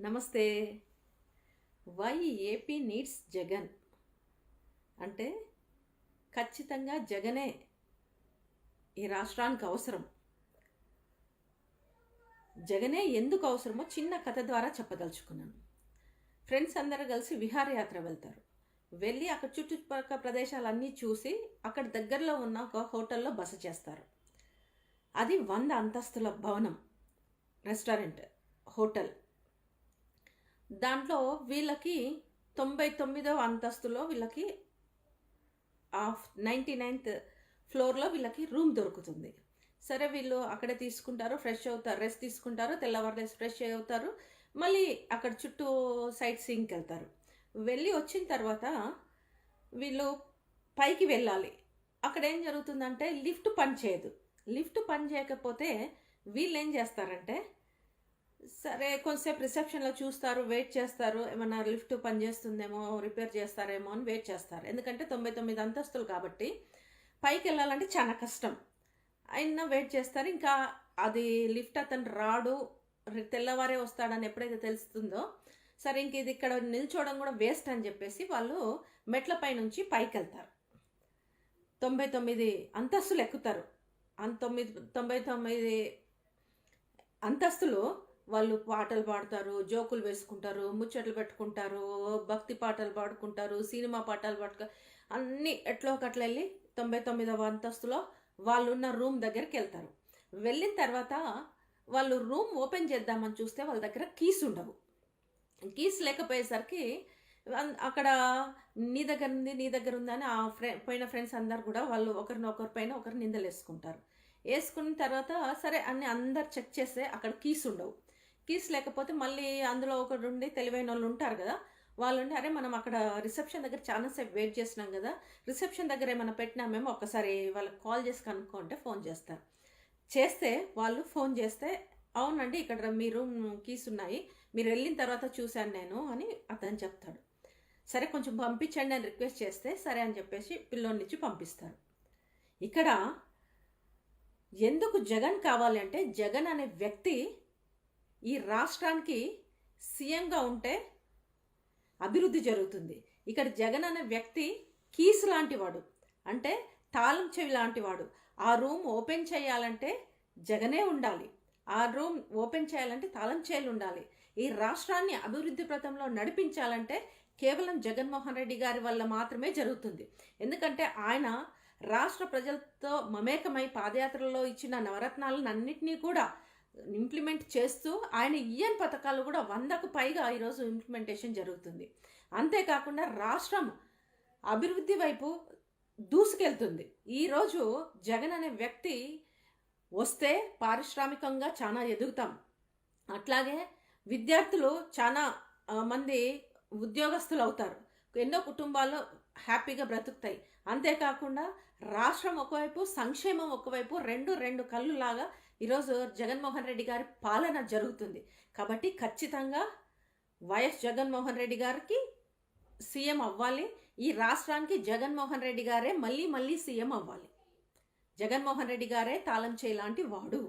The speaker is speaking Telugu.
నమస్తే. Why AP needs Jagan. అంటే ఖచ్చితంగా జగనే ఈ రాష్ట్రానికి అవసరం. జగనే ఎందుకు అవసరమో చిన్న కథ ద్వారా చెప్పదలుచుకున్నాను. ఫ్రెండ్స్ అందరూ కలిసి విహారయాత్ర వెళ్తారు. వెళ్ళి అక్కడ చుట్టుపక్కల ప్రదేశాలన్నీ చూసి అక్కడ దగ్గరలో ఉన్న ఒక హోటల్లో బస చేస్తారు. అది వంద అంతస్తుల భవనం రెస్టారెంట్ హోటల్. దాంట్లో వీళ్ళకి తొంభై తొమ్మిదవ అంతస్తులో వీళ్ళకి ఆఫ్ నైంటీ నైన్త్ ఫ్లోర్లో వీళ్ళకి రూమ్ దొరుకుతుంది. సరే వీళ్ళు అక్కడే తీసుకుంటారు ఫ్రెష్ అవుతారు రెస్ట్ తీసుకుంటారు తెల్లవారు ఫ్రెష్ అవుతారు మళ్ళీ అక్కడ చుట్టూ సైట్ సీయింగ్కి వెళ్తారు. వెళ్ళి వచ్చిన తర్వాత వీళ్ళు పైకి వెళ్ళాలి. అక్కడ ఏం జరుగుతుందంటే లిఫ్ట్ పని చేయదు. లిఫ్ట్ పని చేయకపోతే వీళ్ళు ఏం చేస్తారంటే సరే కొంతసేపు రిసెప్షన్లో చూస్తారు వెయిట్ చేస్తారు ఏమన్నా లిఫ్ట్ పనిచేస్తుందేమో రిపేర్ చేస్తారేమో అని వెయిట్ చేస్తారు. ఎందుకంటే తొంభై తొమ్మిది అంతస్తులు కాబట్టి పైకి వెళ్ళాలంటే చాలా కష్టం. అయినా వెయిట్ చేస్తారు. ఇంకా అది లిఫ్ట్ అతను రాడు తెల్లవారే వస్తాడని ఎప్పుడైతే తెలుస్తుందో సరే ఇంక ఇది ఇక్కడ నిల్చోవడం కూడా వేస్ట్ అని చెప్పేసి వాళ్ళు మెట్లపై నుంచి పైకి వెళ్తారు. తొంభై తొమ్మిది అంతస్తులు ఎక్కుతారు. తొమ్మిది తొంభై తొమ్మిది అంతస్తులు వాళ్ళు పాటలు పాడతారు జోకులు వేసుకుంటారు ముచ్చట్లు పెట్టుకుంటారు భక్తి పాటలు పాడుకుంటారు సినిమా పాటలు పాడుకు అన్నీ ఎట్లో ఒకట్ల వెళ్ళి తొంభై తొమ్మిదవ అంతస్తులో వాళ్ళు ఉన్న రూమ్ దగ్గరికి వెళ్తారు. వెళ్ళిన తర్వాత వాళ్ళు రూమ్ ఓపెన్ చేద్దామని చూస్తే వాళ్ళ దగ్గర కీస్ ఉండవు. కీస్ లేకపోయేసరికి అక్కడ నీ దగ్గర ఉంది నీ దగ్గర ఉందని ఆ ఫ్రె పోయిన ఫ్రెండ్స్ అందరు కూడా వాళ్ళు ఒకరిని ఒకరి పైన ఒకరు నిందలు వేసుకుంటారు వేసుకున్న తర్వాత సరే అన్ని అందరు చెక్ చేస్తే అక్కడ కీస్ ఉండవు. కీస్ లేకపోతే మళ్ళీ అందులో ఒకడు ఉండి తెలివైన వాళ్ళు ఉంటారు కదా వాళ్ళు ఉండి అరే మనం అక్కడ రిసెప్షన్ దగ్గర చాలాసేపు వెయిట్ చేసినాం కదా రిసెప్షన్ దగ్గర ఏమైనా పెట్టినామేమో ఒకసారి వాళ్ళకి కాల్ చేసి కనుక్కుంటే ఫోన్ చేస్తారు. చేస్తే వాళ్ళు ఫోన్ చేస్తే అవునండి ఇక్కడ మీ రూమ్ కీస్ ఉన్నాయి మీరు వెళ్ళిన తర్వాత చూశాను నేను అని అతను చెప్తాడు. సరే కొంచెం పంపించండి అని రిక్వెస్ట్ చేస్తే సరే అని చెప్పేసి పిల్లోని నుంచి పంపిస్తారు. ఇక్కడ ఎందుకు జగన్ కావాలి అంటే జగన్ అనే వ్యక్తి ఈ రాష్ట్రానికి సీఎంగా ఉంటే అభివృద్ధి జరుగుతుంది. ఇక్కడ జగన్ అనే వ్యక్తి కీస్ లాంటివాడు. అంటే తాళం చెవి లాంటివాడు. ఆ రూమ్ ఓపెన్ చేయాలంటే జగనే ఉండాలి. ఆ రూమ్ ఓపెన్ చేయాలంటే తాళం చేయాలి ఉండాలి. ఈ రాష్ట్రాన్ని అభివృద్ధి పథంలో నడిపించాలంటే కేవలం జగన్మోహన్ రెడ్డి గారి వల్ల మాత్రమే జరుగుతుంది. ఎందుకంటే ఆయన రాష్ట్ర ప్రజలతో మమేకమై పాదయాత్రలో ఇచ్చిన నవరత్నాలను అన్నింటినీ కూడా ఇంప్లిమెంట్ చేస్తూ ఆయన ఈఎన్ పథకాలు కూడా వందకు పైగా ఈరోజు ఇంప్లిమెంటేషన్ జరుగుతుంది. అంతేకాకుండా రాష్ట్రం అభివృద్ధి వైపు దూసుకెళ్తుంది. ఈరోజు జగన్ అనే వ్యక్తి వస్తే పారిశ్రామికంగా చాలా ఎదుగుతాం. అట్లాగే విద్యార్థులు చాలా మంది ఉద్యోగస్తులు అవుతారు. ఎన్నో కుటుంబాలు హ్యాపీగా బ్రతుకుతాయి. అంతేకాకుండా రాష్ట్రం ఒకవైపు సంక్షేమం ఒకవైపు రెండు రెండు కళ్ళు లాగా ఈరోజు జగన్మోహన్ రెడ్డి గారి పాలన జరుగుతుంది. కాబట్టి ఖచ్చితంగా వైఎస్ జగన్మోహన్ రెడ్డి గారికి సీఎం అవ్వాలి. ఈ రాష్ట్రానికి జగన్మోహన్ రెడ్డి గారే మళ్ళీ మళ్ళీ సీఎం అవ్వాలి. జగన్మోహన్ రెడ్డి గారే తాళం చేయలాంటి వాడు.